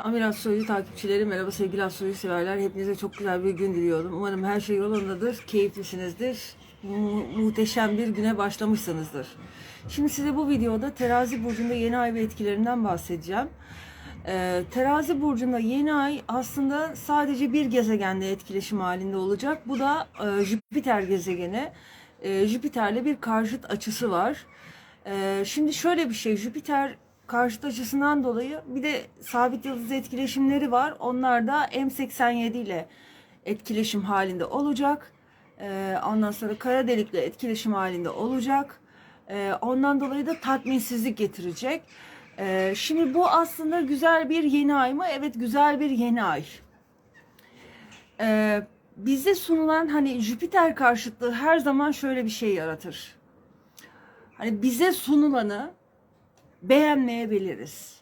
Amir Soylu takipçileri merhaba sevgili Soylu severler. Hepinize çok güzel bir gün diliyorum. Umarım her şey yolundadır, keyiflisinizdir. Mu- muhteşem bir güne başlamışsınızdır. Şimdi size bu videoda terazi burcunda yeni ay ve etkilerinden bahsedeceğim. Ee, terazi burcunda yeni ay aslında sadece bir gezegenle etkileşim halinde olacak. Bu da e, Jüpiter gezegeni. E, Jüpiter'le bir karşıt açısı var. Ee, şimdi şöyle bir şey, Jüpiter karşıt açısından dolayı bir de sabit yıldız etkileşimleri var. Onlar da M87 ile etkileşim halinde olacak. Ee, ondan sonra kara delikle etkileşim halinde olacak. Ee, ondan dolayı da tatminsizlik getirecek. Ee, şimdi bu aslında güzel bir yeni ay mı? Evet güzel bir yeni ay. Bize sunulan hani Jüpiter karşıtlığı her zaman şöyle bir şey yaratır. Hani bize sunulanı beğenmeyebiliriz.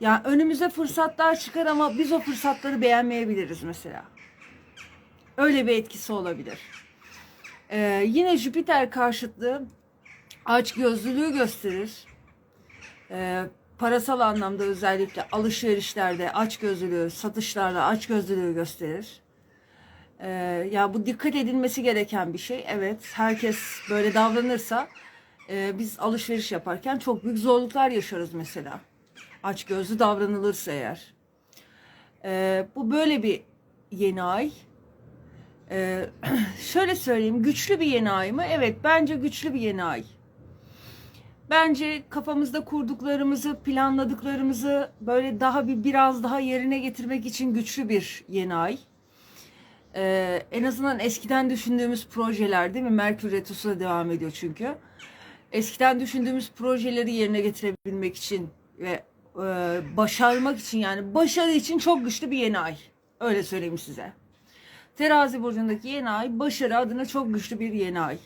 Yani önümüze fırsatlar çıkar ama biz o fırsatları beğenmeyebiliriz mesela. Öyle bir etkisi olabilir. Ee, yine Jüpiter karşıtlığı açgözlülüğü gösterir. Ee, parasal anlamda özellikle alışverişlerde açgözlülüğü, satışlarda açgözlülüğü gösterir. Ee, ya bu dikkat edilmesi gereken bir şey. Evet, herkes böyle davranırsa e, biz alışveriş yaparken çok büyük zorluklar yaşarız mesela. Aç gözlü davranılırsa eğer. Ee, bu böyle bir yeni ay. Ee, şöyle söyleyeyim, güçlü bir yeni ay mı? Evet, bence güçlü bir yeni ay. Bence kafamızda kurduklarımızı, planladıklarımızı böyle daha bir biraz daha yerine getirmek için güçlü bir yeni ay. Ee, en azından eskiden düşündüğümüz projeler değil mi? Merkür Retrosu'da devam ediyor çünkü. Eskiden düşündüğümüz projeleri yerine getirebilmek için ve e, başarmak için yani başarı için çok güçlü bir yeni ay. Öyle söyleyeyim size. Terazi burcundaki yeni ay başarı adına çok güçlü bir yeni ay.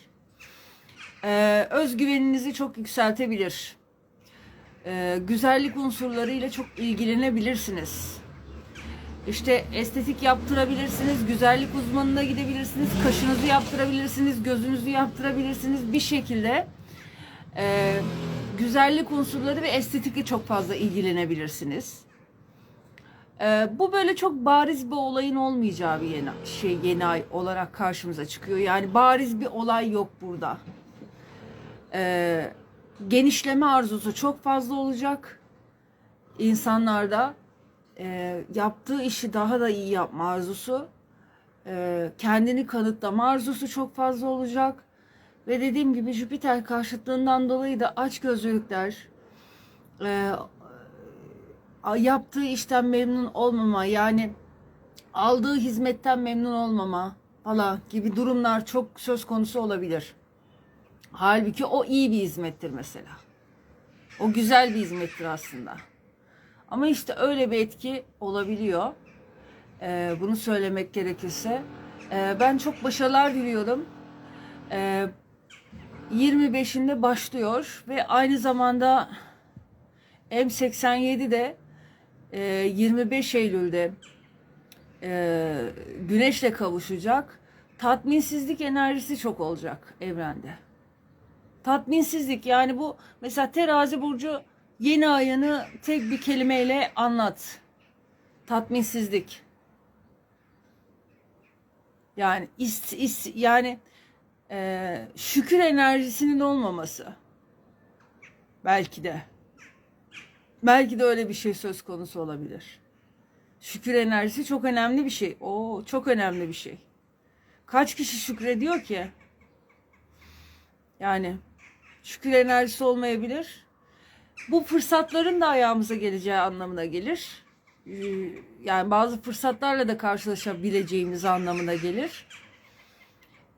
Ee, özgüveninizi çok yükseltebilir. Ee, güzellik unsurlarıyla çok ilgilenebilirsiniz. İşte estetik yaptırabilirsiniz, güzellik uzmanına gidebilirsiniz, kaşınızı yaptırabilirsiniz, gözünüzü yaptırabilirsiniz. Bir şekilde e, güzellik unsurları ve estetikle çok fazla ilgilenebilirsiniz. E, bu böyle çok bariz bir olayın olmayacağı bir yeni, şey yeni ay olarak karşımıza çıkıyor. Yani bariz bir olay yok burada. E, genişleme arzusu çok fazla olacak insanlarda e, yaptığı işi daha da iyi yapma arzusu, e, kendini kanıtlama arzusu çok fazla olacak. Ve dediğim gibi Jüpiter karşıtlığından dolayı da açgözlülükler, e, yaptığı işten memnun olmama, yani aldığı hizmetten memnun olmama falan gibi durumlar çok söz konusu olabilir. Halbuki o iyi bir hizmettir mesela. O güzel bir hizmettir aslında. Ama işte öyle bir etki olabiliyor. Ee, bunu söylemek gerekirse. Ee, ben çok başarılar diliyorum. Ee, 25'inde başlıyor ve aynı zamanda M87'de e, 25 Eylül'de e, Güneş'le kavuşacak. Tatminsizlik enerjisi çok olacak evrende. Tatminsizlik yani bu mesela terazi burcu yeni ayını tek bir kelimeyle anlat. Tatminsizlik. Yani ist, ist yani e, şükür enerjisinin olmaması. Belki de. Belki de öyle bir şey söz konusu olabilir. Şükür enerjisi çok önemli bir şey. O çok önemli bir şey. Kaç kişi şükrediyor ki? Yani şükür enerjisi olmayabilir. Bu fırsatların da ayağımıza geleceği anlamına gelir. Ee, Yani bazı fırsatlarla da karşılaşabileceğimiz anlamına gelir.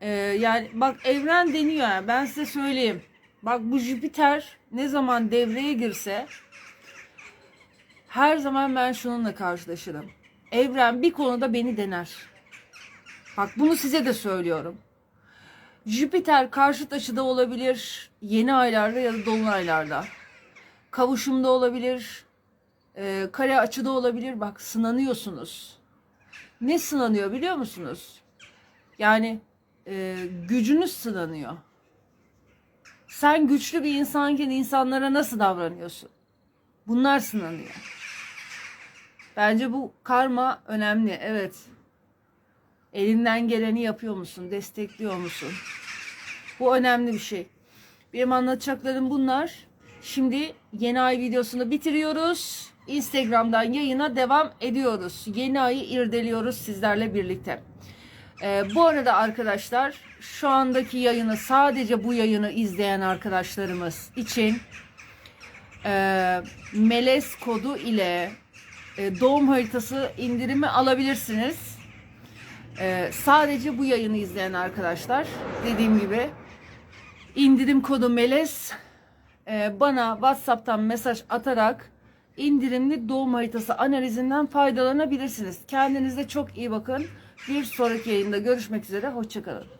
Ee, yani bak evren deniyor yani ben size söyleyeyim. Bak bu Jüpiter ne zaman devreye girse her zaman ben şununla karşılaşırım. Evren bir konuda beni dener. Bak bunu size de söylüyorum. Jüpiter karşıt açıda olabilir yeni aylarda ya da dolunaylarda. Kavuşumda olabilir, e, kare açıda olabilir. Bak sınanıyorsunuz. Ne sınanıyor biliyor musunuz? Yani e, gücünüz sınanıyor. Sen güçlü bir insanken insanlara nasıl davranıyorsun? Bunlar sınanıyor. Bence bu karma önemli. Evet. Elinden geleni yapıyor musun? Destekliyor musun? Bu önemli bir şey. Benim anlatacaklarım bunlar. Şimdi yeni ay videosunu bitiriyoruz. Instagram'dan yayına devam ediyoruz. Yeni ayı irdeliyoruz sizlerle birlikte. Ee, bu arada arkadaşlar şu andaki yayını sadece bu yayını izleyen arkadaşlarımız için e, Melez kodu ile e, doğum haritası indirimi alabilirsiniz. E, sadece bu yayını izleyen arkadaşlar dediğim gibi indirim kodu Melez e, bana WhatsApp'tan mesaj atarak indirimli doğum haritası analizinden faydalanabilirsiniz. Kendinize çok iyi bakın. Bir sonraki yayında görüşmek üzere. Hoşçakalın.